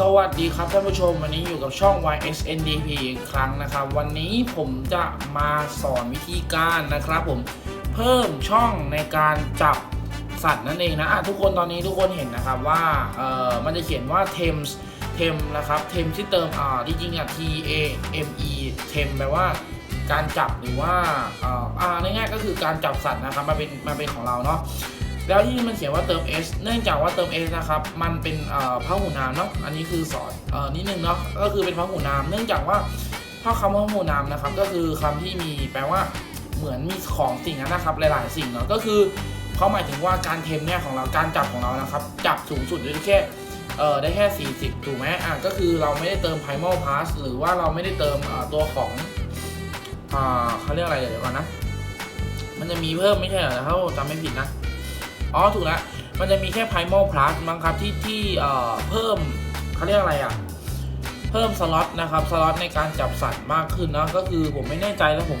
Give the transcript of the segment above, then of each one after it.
สวัสดีครับท่านผู้ชมวันนี้อยู่กับช่อง YSNDP อีกครั้งนะครับ วันนี้ผมจะมาสอนวิธีการนะครับ ผมเพิ่มช่องในการจับสัตว์นั่นเองนะะทุกคนตอนนี้ทุกคนเห็นนะครับว่าเอ่อมันจะเขียนว่า Thames เทมนะครับเทมที่เติมอ่าจริงๆอะ T A M E เทมแปลว่าการจับหรือว่าอ่าอ่าง่ายๆก็คือการจับสัตว์นะครับมาเป็นมาเป็นของเราเนาะ แล้วที่มันเขียนว่าเติม S เนื่องจากว่าเติม S นะครับ มันเป็นเอ่อพหูนามเนาะ อันนี้คือสอนอนิดนึงเนาะ ก็คือเป็นพหูนาม เนื่องจากว่าถ้าคำว่าพหูนามนะครับ ก็คือคำที่มีแปลว่าเหมือนมีของสิ่งนั้นนะครับ หลายๆ สิ่งเนาะ ก็คือเขาหมายถึงว่าการเทมเนี่ยของเรา การจับของเรานะครับ จับสูงสุดได้แค่เออได้แค่ 40 ถูกไหมอะ ก็คือเราไม่ได้เติม primal pass หรือว่าเราไม่ได้เติมตัวของอ่าเขาเรียกอะไรเดี๋ยวก่อนนะ มันจะมีเพิ่มไม่ใช่เหรอถ้าจำไม่ผิดนะ อ๋อถูกแล้วมันจะมีแค่ Primal Plus มั้งครับที่ที่เอ่อเพิ่มเขาเรียกอะไรอะเพิ่มสล็อตนะครับสล็อตในการจับสัตว์มากขึ้นนะก็คือผมไม่แน่ใจแล้วผม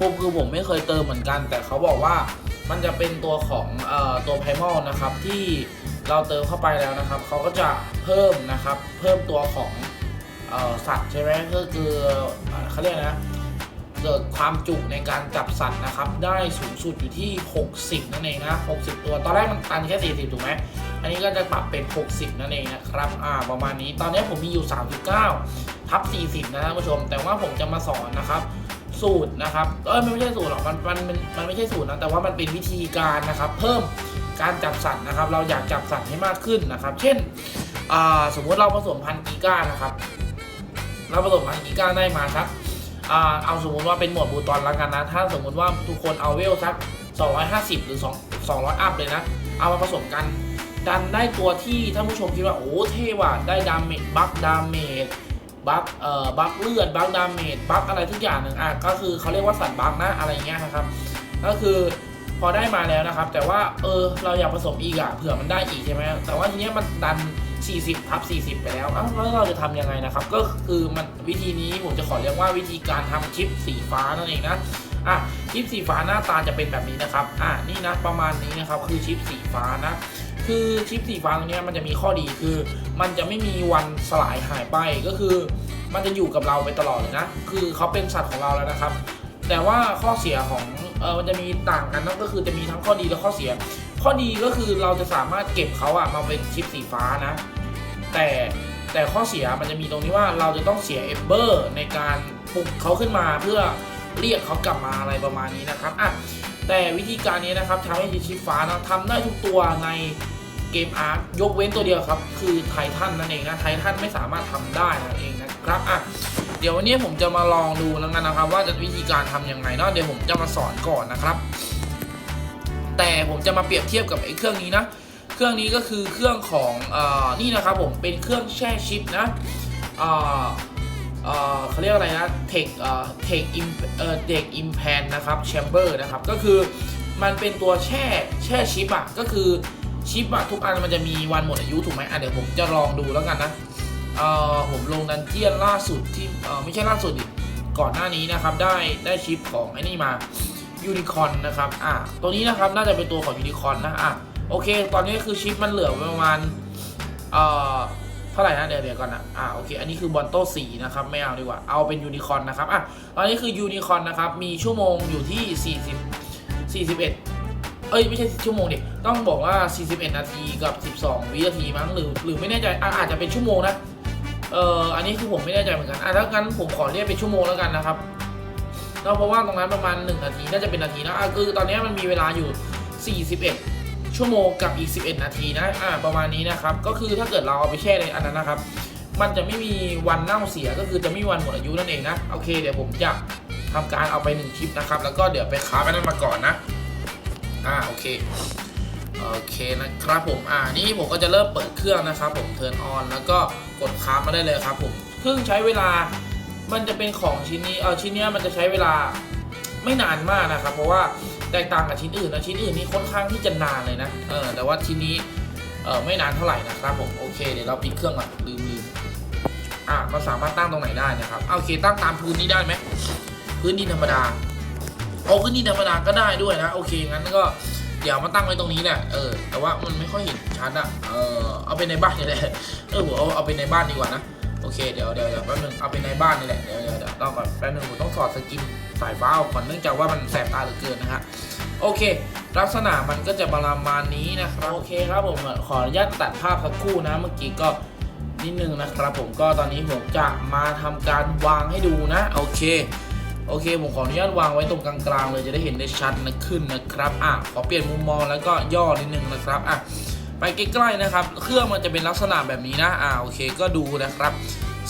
ผมคือผมไม่เคยเติมเหมือนกัน แต่เขาบอกว่ามันจะเป็นตัวของเอ่อตัว Primal นะครับที่เราเติมเข้าไปแล้วนะครับเขาก็จะเพิ่มนะครับเพิ่มตัวของเอ่อสัตว์ใช่ไหมก็คือเอ่อเขาเรียกนะ เกิดความจุในการจับสัตว์นะครับ ได้สูงสุดอยู่ที่ 60 นั่นเองนะ 60 ตัว ตอนแรกมันตันแค่ 40 ถูกไหม อันนี้ก็จะปรับเป็น 60 นั่นเองนะครับ อ่า ประมาณนี้ ตอนนี้ผมมีอยู่ 39 ทับ 40 นะท่านผู้ชม แต่ว่าผมจะมาสอนนะครับ สูตรนะครับ เอ้ยมันไม่ใช่สูตรหรอกมันมัน มัน มันไม่ใช่สูตรนะ แต่ว่ามันเป็นวิธีการนะครับ เพิ่มการจับสัตว์นะครับ เราอยากจับสัตว์ให้มากขึ้นนะครับ เช่น อ่า สมมุติเราผสมพันธุ์กีก้านะครับ เราผสมพันธุ์กีก้าได้มาครับ อ่าเอาสมมติว่าเป็นหมวดบูตอนแล้วกันนะ ถ้าสมมติว่าทุกคนเอาเวลสัก 250 หรือ 2 200 อัพเลยนะ เอามาผสมกัน ดันได้ตัวที่ท่านผู้ชมคิดว่า โอ้เท่ว่ะได้ดาเมจบัฟดาเมจบัฟเอ่อบัฟเลือดบัฟดาเมจบัฟอะไรทุกอย่างหนึ่งอะก็คือเขาเรียกว่าสัตว์บัฟนะอะไรเงี้ยนะครับ ก็คือพอได้มาแล้วนะครับ แต่ว่าเออเราอยากผสมอีกอะเผื่อมันได้อีกใช่ไหมแต่ว่าทีเนี้ยมันดัน 40ทับ40 ไปแล้วอ้าแล้วเราจะทำยังไงนะครับ ก็คือมันวิธีนี้ผมจะขอเรียกว่าวิธีการทำชิปสีฟ้านั่นเองนะอะชิปสีฟ้าหน้าตาจะเป็นแบบนี้นะครับ อะนี่นะประมาณนี้นะครับคือชิปสีฟ้านะ คือชิปสีฟ้าตรงนี้มันจะมีข้อดีคือ มันจะไม่มีวันสลายหายไปก็คือ มันจะอยู่กับเราไปตลอดเลยนะ คือเขาเป็นสัตว์ของเราแล้วนะครับ แต่ว่าข้อเสียของเออมันจะมีต่างกันนะก็คือจะมีทั้งข้อดีและข้อเสีย ข้อดีก็คือเราจะสามารถเก็บเขาอะมาเป็นชิปสีฟ้านะ แต่แต่ข้อเสียมันจะมีตรงที่ว่าเราจะต้องเสียเอเบอร์ในการปลุกเขาขึ้นมาเพื่อเรียกเขากลับมาอะไรประมาณนี้นะครับอะแต่วิธีการนี้นะครับทำให้ชิปฟ้านะทำได้ทุกตัวในเกมอาร์คยกเว้นตัวเดียวครับ คือไททันนั่นเองนะไททันไม่สามารถทำได้นั่นเองนะครับอะเดี๋ยววันนี้ผมจะมาลองดูแล้วกันนะครับ ว่าจะวิธีการทำยังไงเนาะเดี๋ยวผมจะมาสอนก่อนนะครับ แต่ผมจะมาเปรียบเทียบกับไอ้เครื่องนี้นะ เครื่องนี้ก็คือเครื่องของอนี่นะครับผมเป็นเครื่องแช่ชิปนะเขาเรียกอะไรนะเทคเทคอิมเอ่อเด็กอิมแพนนะครับแชมเบอร์นะครับก็คือมันเป็นตัวแช่แช่ชิปอะก็คือชิปอะทุกอันมันจะมีวันหมดอายุถูกไหมอะเดี๋ยวผมจะลองดูแล้วกันนะผมลงดันเจียนล่าสุดที่ไม่ใช่ล่าสุดดิก่อนหน้านี้นะครับได้ได้ชิปของไอ้นี่มา ยูนิคอนนะครับ อะตัวนี้นะครับน่าจะเป็นตัวของยูนิคอนนะ อะ โอเค ตอนนี้คือชิปมันเหลือประมาณ เอ่อ เท่าไหร่นะเดี๋ยวเดี๋ยวก่อนนะ อ่า โอเค อันนี้คือบอลโต้สีนะครับ ไม่เอาดีกว่า เอาเป็นยูนิคอนนะครับ อะ ตอนนี้คือยูนิคอนนะครับ มีชั่วโมงอยู่ที่ 40 41 เอ้ย ไม่ใช่ชั่วโมงดิ ต้องบอกว่า 41 นาทีกับ 12 วินาทีมั้ง หรือ หรือไม่แน่ใจอะอาจจะเป็นชั่วโมงนะ เอ่อ อันนี้คือผมไม่แน่ใจเหมือนกัน อะถ้างั้นผมขอเรียกเป็นชั่วโมงแล้วกันนะครับ เนอะเพราะว่าตรงนั้นประมาณ 1 นาทีน่าจะเป็นนาทีนะอะคือตอนนี้มันมีเวลาอยู่ 41 ชั่วโมงกับอีก 11 นาทีนะอ่าประมาณนี้นะครับ ก็คือถ้าเกิดเราเอาไปแช่ในอันนั้นนะครับ มันจะไม่มีวันเน่าเสียก็คือจะไม่มีวันหมดอายุนั่นเองนะโอเคเดี๋ยวผมจะทำการเอาไป1คลิปนะครับ แล้วก็เดี๋ยวไปค้าไปนั่นมาก่อนนะอ่าโอเคโอเคนะครับผมอ่านี่ผมก็จะเริ่มเปิดเครื่องนะครับ ผมเทิร์นออนแล้วก็กดค้ามาได้เลยครับผมเพิ่งใช้เวลา มันจะเป็นของชิ้นนี้เออชิ้นเนี้ยมันจะใช้เวลาไม่นานมากนะครับ เพราะว่าแตกต่างกับชิ้นอื่นนะชิ้นอื่นนี่ค่อนข้างที่จะนานเลยนะเออแต่ว่าชิ้นนี้เออไม่นานเท่าไหร่นะครับผมโอเคเดี๋ยวเราปิดเครื่องก่อนลืมลืมอะมันสามารถตั้งตรงไหนได้นะครับโอเคตั้งตามพื้นนี้ได้ไหมพื้นดินธรรมดาเอาพื้นดินธรรมดาก็ได้ด้วยนะโอเคงั้นก็เดี๋ยวมาตั้งไว้ตรงนี้แหละ เออ แต่ว่ามันไม่ค่อยเห็นชัดอะเออ เอาไปในบ้านนี่แหละ เออผมเอาเอาไปในบ้านดีกว่านะ เคเดี๋ยวเดี๋ยวเดี๋ยวแป๊บนึงเอาไปในบ้านนี่แหละเดี๋ยวเดี๋ยวเดี๋ยวรอก่อนแป๊บนึงผมต้องถอดสกินสายฟ้าออกก่อนเนื่องจากว่ามันแสบตาเหลือเกินนะฮะโอเค ลักษณะมันก็จะประมาณนี้นะครับโอเคครับผมขออนุญาตตัดภาพสักครู่นะเมื่อกี้ก็นิดนึงนะครับผมก็ตอนนี้ผมจะมาทำการวางให้ดูนะโอเคโอเคผมขออนุญาตวางไว้ตรงกลางๆเลยจะได้เห็นได้ชัดนะขึ้นนะครับอะขอเปลี่ยนมุมมองแล้วก็ย่อนิดนึงนะครับอะ ไปใกล้ๆนะครับ เครื่องมันจะเป็นลักษณะแบบนี้นะอ่าโอเคก็ดูนะครับ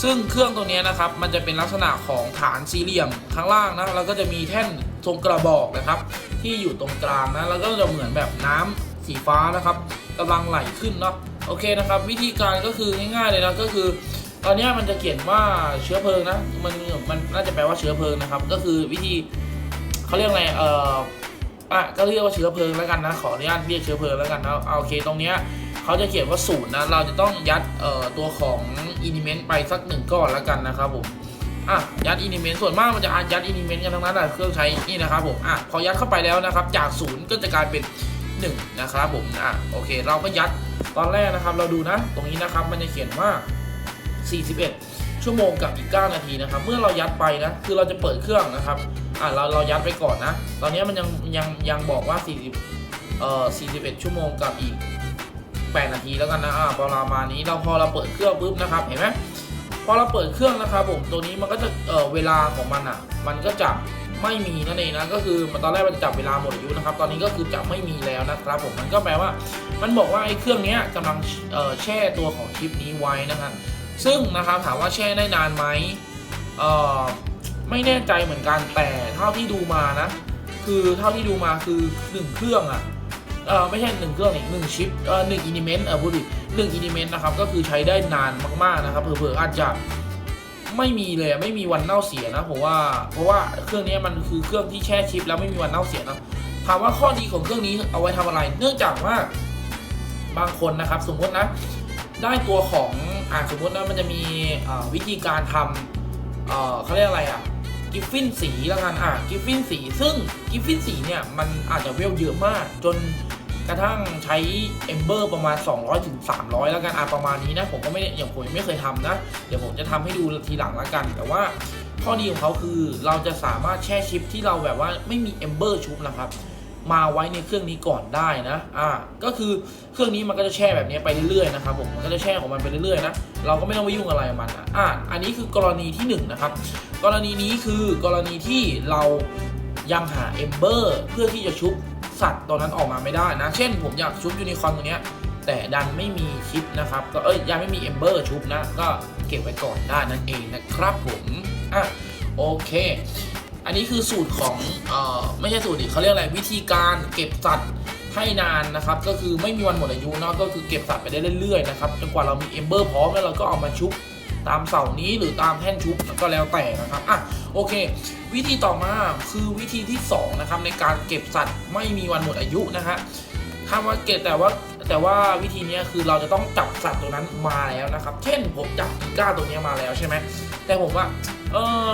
ซึ่งเครื่องตัวนี้นะครับมันจะเป็นลักษณะของฐานสี่เหลี่ยมข้างล่างนะแล้วก็จะมีแท่นทรงกระบอกนะครับ ที่อยู่ตรงกลางนะแล้วก็จะเหมือนแบบน้ำสีฟ้านะครับกำลังไหลขึ้นเนาะโอเคนะครับ วิธีการก็คือง่ายๆเลยนะก็คือ ตอนนี้มันจะเขียนว่าเชื้อเพลิงนะมันมันน่าจะแปลว่าเชื้อเพลิงนะครับ ก็คือวิธีเขาเรียกอะไรเอ่อ อะก็เรียกว่าเชื้อเพลิงแล้วกันนะ ขออนุญาตเรียกเชื้อเพลิงแล้วกันนะเอาโอเคตรงเนี้ยเขาจะเขียนว่าศูนย์นะ เราจะต้องยัดเอ่อตัวของอินิเมนต์ไปสักหนึ่งก้อนแล้วกันนะครับผมอะยัดอินิเมนต์ส่วนมากมันจะยัดอินิเมนต์กันทั้งนั้นแหละเครื่องใช้นี่นะครับผมอะพอยัดเข้าไปแล้วนะครับ จากศูนย์ก็จะกลายเป็นหนึ่งนะครับผมอะโอเค เราก็ยัดตอนแรกนะครับ เราดูนะ ตรงนี้นะครับมันจะเขียนว่า 41 ชั่วโมงกับอีก 9 นาทีนะครับ เมื่อเรายัดไปนะ คือเราจะเปิดเครื่องนะครับ อ่าเราเรายัดไปก่อนนะ ตอนนี้มันยังยังยังบอกว่า 40เอ่อ41 ชั่วโมงกับอีก 8 นาทีแล้วกันนะอ่าประมาณนี้เราพอเราเปิดเครื่องปุ๊บนะครับ เห็นไหมพอเราเปิดเครื่องนะครับผมตัวนี้มันก็จะเอ่อเวลาของมันอะ มันก็จะไม่มีนั่นเองนะก็คือมันตอนแรกมันจะจับเวลาหมดอายุนะครับ ตอนนี้ก็คือจะไม่มีแล้วนะครับผมมันก็แปลว่า มันบอกว่าไอ้เครื่องนี้ยกำลังเอ่อแช่ตัวของชิปนี้ไว้นะครับซึ่งนะครับถามว่าแช่ได้นานไหมเอ่อ ไม่แน่ใจเหมือนกันแต่เท่าที่ดูมานะ คือเท่าที่ดูมาคือหนึ่งเครื่องอะเออไม่ใช่หนึ่งเครื่องอีกหนึ่งชิปเออหนึ่งอินิเมนต์เออพูดผิดหนึ่งอินิเมนต์นะครับก็คือใช้ได้นานมากๆนะครับเผื่อๆอาจจะไม่มีเลยไม่มีวันเน่าเสียนะผมว่าเพราะว่าเครื่องนี้มันคือเครื่องที่แช่ชิป แล้วไม่มีวันเน่าเสียนะถามว่าข้อดีของเครื่องนี้เอาไว้ทำอะไร เนื่องจากว่าบางคนนะครับ สมมตินะได้ตัวของอ่าสมมตินะมันจะมีวิธีการทำเอ่อเขาเรียกอะไรอะ กิฟฟินสีแล้วกันอะกิฟฟินสี ซึ่งกิฟฟินสีเนี่ยมันอาจจะเวลเยอะมาก จนกระทั่งใช้เอมเบอร์ประมาณ200ถึง300 แล้วกันอะประมาณนี้นะผมก็ไม่อย่างผมไม่เคยทำนะ เดี๋ยวผมจะทำให้ดูทีหลังแล้วกัน แต่ว่าข้อดีของเขาคือเราจะสามารถแช่ชิปที่เราแบบว่าไม่มีเอมเบอร์ชุบนะครับ มาไว้ในเครื่องนี้ก่อนได้นะ อ่า ก็คือเครื่องนี้มันก็จะแช่แบบนี้ไปเรื่อยๆนะครับผม มันก็จะแช่ของมันไปเรื่อยๆนะ เราก็ไม่ต้องไปยุ่งอะไรกับมันอะอ่า อันนี้คือกรณีที่1นงนะครับ กรณีนี้คือกรณีที่เรายังหาเอมเบอร์เพื่อที่จะชุบสัตว์ตัวนั้นออกมาไม่ได้นะ เช่น ผมอยากชุบยูนิคอร์นตัวเนี้ย แต่ดันไม่มีชิปนะครับ ก็เอ้ยยังไม่มีเอมเบอร์ชุบนะ ก็เก็บไว้ก่อนได้นั่นเองนะครับผม อะ โอเค อันนี้คือสูตรของเอ่อไม่ใช่สูตรดิเขาเรียกอะไรวิธีการเก็บสัตว์ให้นานนะครับ ก็คือไม่มีวันหมดอายุเนาะก็คือเก็บสัตว์ไปได้เรื่อยๆนะครับจนกว่าเรามีเอมเบอร์พร้อมแล้วเราก็เอามาชุบตามเสานี้หรือตามแท่นชุบก็แล้วแต่นะครับอะโอเค วิธีต่อมาคือวิธีที่สองนะครับในการเก็บสัตว์ไม่มีวันหมดอายุนะฮะคำว่าเก็บแต่ว่าแต่ว่าวิธีนี้คือเราจะต้องจับสัตว์ตัวนั้นมาแล้วนะครับ เช่นผมจับกีก้าตัวนี้มาแล้วใช่ไหมแต่ผมว่าเออ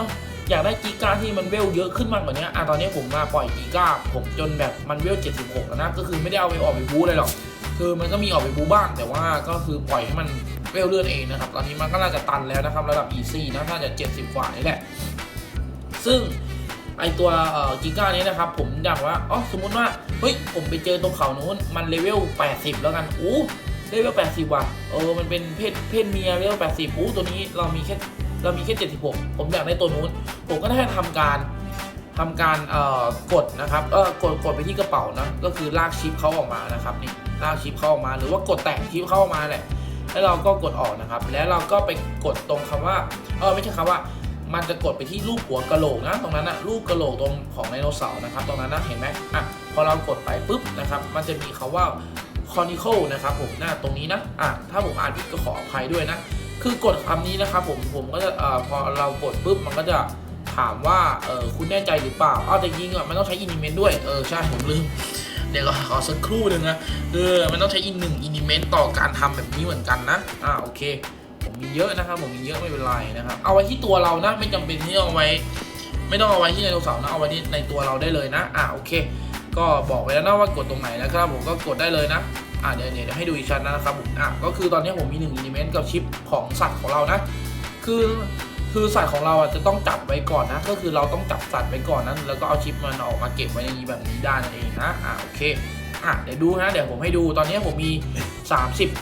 อยากได้กีก้าที่มันเวลเยอะขึ้นมากกว่านี้อะตอนนี้ผมมาปล่อยกีก้าผมจนแบบมันเวล 76 แล้วนะ ก็คือไม่ได้เอาไปออกไปบู๊เลยหรอก คือมันก็มีออกไปบู๊บ้าง แต่ว่าก็คือปล่อยให้มันเวลเลื่อนเองนะครับ ตอนนี้มันก็น่าจะตันแล้วนะครับ ระดับ easy นะน่าจะ 70 กว่านี่แหละ ซึ่งไอตัวกีก้านี้นะครับ ผมอยากว่าอ๋อสมมติว่า เฮ้ย ผมไปเจอตรงเขานู้น มันเลเวล 80 แล้วกันอู้เลเวล 80 ว่ะ เออ มันเป็นเพศเพศเมียเลเวล 80อู้ตัวนี้เรามีแค่ เรามีแค่ 76 ผมอยากได้ตัวนู้น ผมก็ได้ทำการทำการเอ่อกดนะครับเออกดกดไปที่กระเป๋านะก็คือลากชิปเขาออกมานะครับนี่ลากชิปเข้าออกมา หรือว่ากดแต่งชิปเข้าออกมาแหละแล้วเราก็กดออกนะครับ แล้วเราก็ไปกดตรงคำว่าเออไม่ใช่คำว่า มันจะกดไปที่รูปหัวกะโหลกนะ ตรงนั้นนะรูปกะโหลกตรงของไดโนเสาร์นะครับ ตรงนั้นนะเห็นไหมอะพอเรากดไปปุ๊บนะครับ มันจะมีคาว่า conical นะครับผมหน้าตรงนี้นะอะถ้าผมอ่านผิดก็ขออภัยด้วยนะ คือกดคำนี้นะครับผมผมก็จะอพอเรากดปุ๊บมันก็จะถามว่าเออคุณแน่ใจหรือเปล่าอ้าวแต่จริงอะมันต้องใช้อินดิเมนต์ด้วยเออใช่ผมลืมเดี๋ยวขอสักครู่หนึ่งนะเออมันต้องใช้อินหนึ่งอินดิเมนต์ต่อการทำแบบนี้เหมือนกันนะอ่าโอเค ผมมีเยอะนะครับ ผมมีเยอะไม่เป็นไรนะครับเอาไว้ที่ตัวเรานะ ไม่จำเป็นที่เอาไว้ ไม่ต้องเอาไว้ที่ไดโนเสาร์นะเอาไว้ที่ในตัวเราได้เลยนะอ่าโอเค ก็บอกไว้แล้วนะว่ากดตรงไหนนะครับผมก็กดได้เลยนะ อะเดี๋ยวเดี๋ยวให้ดูอีกชั้นนะครับผมอะก็คือตอนนี้ผมมีหนึ่งอิเลเมนต์กับชิปของสัตว์ของเรานะ คือคือสัตว์ของเราอะจะต้องจับไว้ก่อนนะ ก็คือเราต้องจับสัตว์ไว้ก่อนนั้นแล้วก็เอาชิปมันออกมาเก็บไว้ในนี้แบบนี้ได้นั่นเองนะอะโอเคอะเดี๋ยวดูนะเดี๋ยวผมให้ดูตอนนี้ผมมี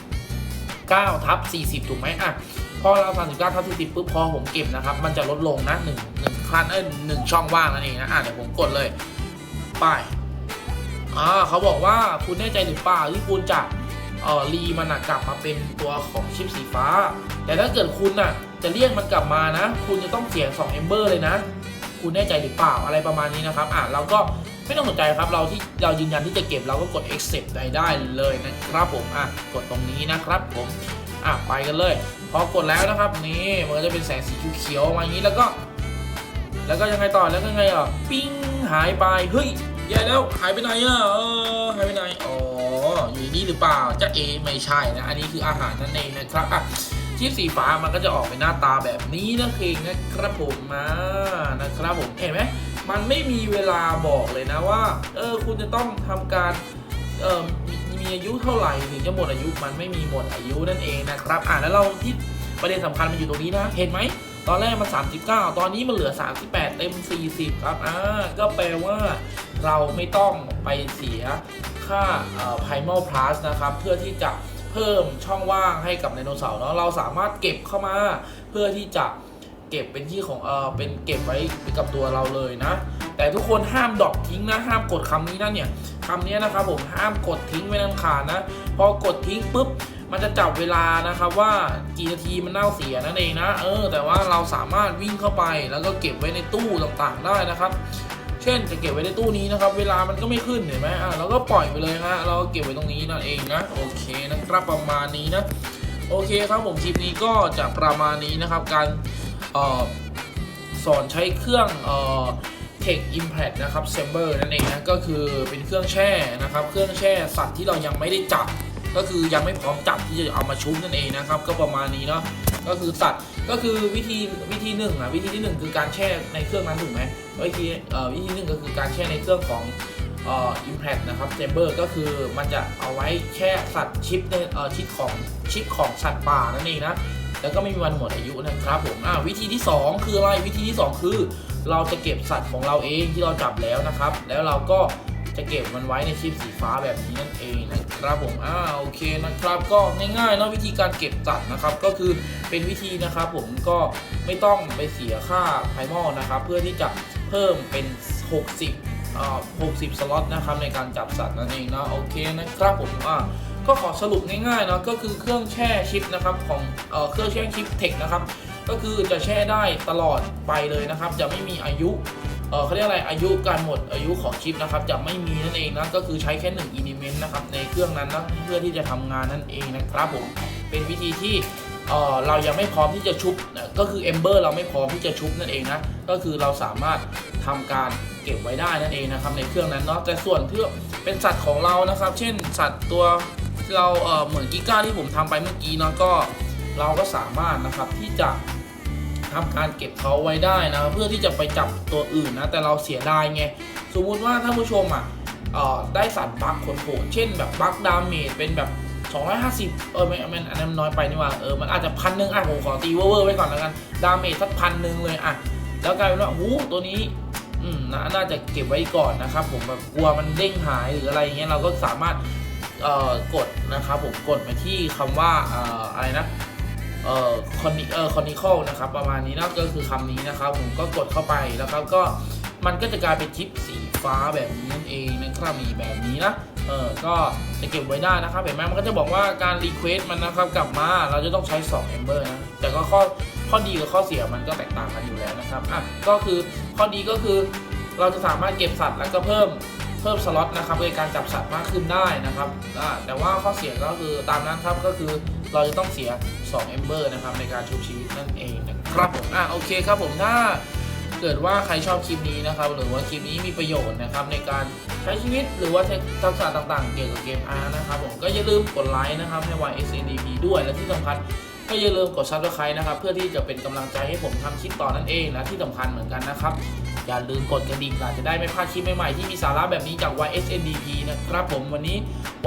39ทับ40 ถูกไหมอะพอเรา39ทับ40ปุ๊บพอผมเก็บนะครับ มันจะลดลงนะหนึ่งหนึ่งขั้นเอ้ยหนึ่งช่องว่างนั่นเองนะอะเดี๋ยวผมกดเลยไป อ่าเขาบอกว่าคุณแน่ใจหรือเปล่าที่คุณจะเอ่อรีมันอะกลับมาเป็นตัวของชิปสีฟ้า แต่ถ้าเกิดคุณน่ะจะเรียกมันกลับมานะ คุณจะต้องเสีย2 Ember เลยนะ คุณแน่ใจหรือเปล่าอะไรประมาณนี้นะครับอะเราก็ไม่ต้องสนใจครับ เราที่เรายืนยันที่จะเก็บเราก็กด accept ได้ได้เลยนะครับผมอะกดตรงนี้นะครับผมอะไปกันเลย พอกดแล้วนะครับนี่มันก็จะเป็นแสงสีเขียวๆมาอย่างนี้แล้วก็ แล้วก็ยังไงต่อแล้วก็ยังไงอะปิ้งหายไปเฮ้ย แย่แล้วหายไปไหนอะเออหายไปไหนอ๋ออยู่นี่หรือเปล่าจะเอไม่ใช่นะ อันนี้คืออาหารนั่นเองนะครับอะชิปสีฟ้ามันก็จะออกเป็นหน้าตาแบบนี้นั่นเองนะครับผมมานะครับผมเห็นไหมมันไม่มีเวลาบอกเลยนะว่าเออคุณจะต้องทำการเออมีมีอายุเท่าไหร่ถึงจะหมดอายุมันไม่มีหมดอายุนั่นเองนะครับอ่าแล้วเราที่ประเด็นสำคัญมันอยู่ตรงนี้นะ เห็นไหมตอนแรกมัน 39 ตอนนี้มันเหลือ 38 เต็ม 40 ครับ อ่า ก็แปลว่า เราไม่ต้องไปเสียค่าเอ่อ primal plus นะครับ เพื่อที่จะเพิ่มช่องว่างให้กับไดโนเสาร์เนาะเราสามารถเก็บเข้ามาเพื่อที่จะเก็บเป็นที่ของเออเป็นเก็บไว้กับตัวเราเลยนะ แต่ทุกคนห้ามดรอปทิ้งนะ ห้ามกดคำนี้นะเนี่ยคำนี้นะครับผมห้ามกดทิ้งไว้นำขาดนะ พอกดทิ้งปุ๊บมันจะจับเวลานะครับว่ากี่นาทีมันเน่าเสียนั่นเองนะ เออ แต่ว่าเราสามารถวิ่งเข้าไปแล้วก็เก็บไว้ในตู้ต่างๆได้นะครับ เช่นจะเก็บไว้ในตู้นี้นะครับ เวลามันก็ไม่ขึ้นเห็นไหมอะเราก็ปล่อยไปเลยฮะเราก็เก็บไว้ตรงนี้นั่นเองนะโอเคนะครับประมาณนี้นะโอเคครับผมคลิปนี้ก็จะประมาณนี้นะครับ การออสอนใช้เครื่องเอ่อ Tech Impact นะครับ s e m b e r นั่นเองนะก็คือเป็นเครื่องแช่นะครับ เครื่องแช่สัตว์ที่เรายังไม่ได้จับ ก็คือยังไม่พร้อมจับที่จะเอามาชุบนั่นเองนะครับ ก็ประมาณนี้เนาะก็คือสัตว์ ก็คือวิธีวิธีหนึ่งอะวิธีที่หนึ่งคือการแช่ในเครื่องนั้นถูกไหมวิธีเอ่อวิธีหนึ่งก็คือการแช่ในเครื่องของเอ่อ impact นะครับ chamber ก็คือมันจะเอาไว้แช่สัตว์ชิปในเอ่อชิปของชิปของสัตว์ป่านั่นเองนะแล้วก็ไม่มีวันหมดอายุนะครับผมอ่าวิธีที่สองคืออะไรวิธีที่สองคือ เราจะเก็บสัตว์ของเราเองที่เราจับแล้วนะครับ แล้วเราก็ จะเก็บมันไว้ในชิปสีฟ้าแบบนี้นั่นเองนะครับผมอ่าโอเคนะครับก็ง่ายๆเนาะวิธีการเก็บสัตว์นะครับ ก็คือเป็นวิธีนะครับผมก็ไม่ต้องไปเสียค่าไพมอลนะครับ เพื่อที่จะเพิ่มเป็น 60อ่า60 สล็อตนะครับในการจับสัตว์นั่นเองเนาะโอเคนะครับผมอ่าก็ขอสรุปง่ายๆเนาะก็คือเครื่องแช่ชิปนะครับของเอ่อเครื่องแช่ชิปเทคนะครับก็คือจะแช่ได้ตลอดไปเลยนะครับ จะไม่มีอายุ เออเขาเรียกอะไรอายุการหมดอายุของชิปนะครับจะไม่มีนั่นเองนะก็คือใช้แค่1 element นะครับในเครื่องนั้นนะเพื่อที่จะทำงานนั่นเองนะครับผมเป็นวิธีที่เออเรายังไม่พร้อมที่จะชุบก็คือ Ember เราไม่พร้อมที่จะชุบนั่นเองนะก็คือเราสามารถทำการเก็บไว้ได้นั่นเองนะครับในเครื่องนั้นเนาะแต่ส่วนที่เป็นสัตว์ของเรานะครับ เช่นสัตว์ตัวเราเเหมือนกิก้าที่ผมทำไปเมื่อกี้เนาะก็เราก็สามารถนะครับที่จะ ทำการเก็บเขาไว้ได้นะเพื่อที่จะไปจับตัวอื่นนะแต่เราเสียดายไงสมมุติว่าท่านผู้ชมอะออได้สัตว์บัคโหดๆเช่นแบบบัคดาเมจเป็นแบบ 250 เออไม่ไม่อันนั้นน้อยไปนี่ว่าเออมันอาจจะพันหนึ่งอะผมขอตีเวอร์ไว้ก่อนแล้วกันดาเมจสักพันหนึ่งเลยอะแล้วกลายเป็นว่าหูตัวนี้อืมนะน่าจะเก็บไว้ก่อนนะครับผมแบบกลัวมันเด้งหายหรืออะไรเงี้ยเราก็สามารถเออกดนะครับผมกดไปที่คำว่าเอออะไรนะ เอ่อคอนิเอ่อคอนิคอลนะครับประมาณนี้นะก็คือคำนี้นะครับ ผมก็กดเข้าไปแล้วครับก็มันก็จะกลายเป็นชิปสีฟ้าแบบนี้นั่นเองนะครับมีแบบนี้นะเออก็จะเก็บไว้ได้นะครับเห็นไหมมันก็จะบอกว่าการรีเควสมันนะครับกลับมาเราจะต้องใช้2 Ember นะแต่ก็ข้อข้อดีกับข้อเสียมันก็แตกต่างกันอยู่แล้วนะครับอะก็คือข้อดีก็คือเราจะสามารถเก็บสัตว์แล้วก็เพิ่ม พิ่มสล็อตนะครับในการจับสัตว์มากขึ้นได้นะครับแต่ว่าข้อเสียก็คือตามนั้นครับก็คือเราจะต้องเสีย2 Ember นะครับในการชุบชีวิตนั่นเองนะครับผมอะโอเคครับผมถ้าเกิดว่าใครชอบคลิปนี้นะครับ หรือว่าคลิปนี้มีประโยชน์นะครับในการใช้ชีวิตหรือว่าทักษะต่างๆ เกี่ยวกับเกม R นะครับผมก็อย่าลืมกดไลค์นะครับให้ YSNDP ด้วยและที่สำคัญก็อย่าลืมกด Subscribe นะครับ เพื่อที่จะเป็นกำลังใจให้ผมทำคลิปต่อนั่นเองและที่สำคัญเหมือนกันนะครับ อย่าลืมกดกระดิ่งล่ะจะได้ไม่พลาดคลิปใหม่ๆ ที่มีสาระแบบนี้จาก YSNDP นะครับผมวันนี้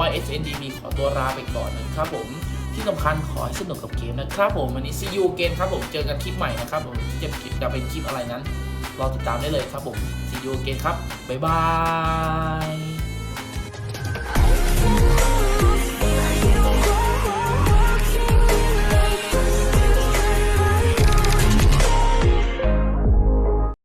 YSNDP ขอตัวลาไปก่อนนะครับผมที่สำคัญขอให้สนุกกับเกมนะครับผมวันนี้ see you again ครับผมเจอกันคลิปใหม่นะครับผมจะจะเป็นคลิปอะไรนั้นรอติดตามได้เลยครับผม see you again ครับบ๊ายบาย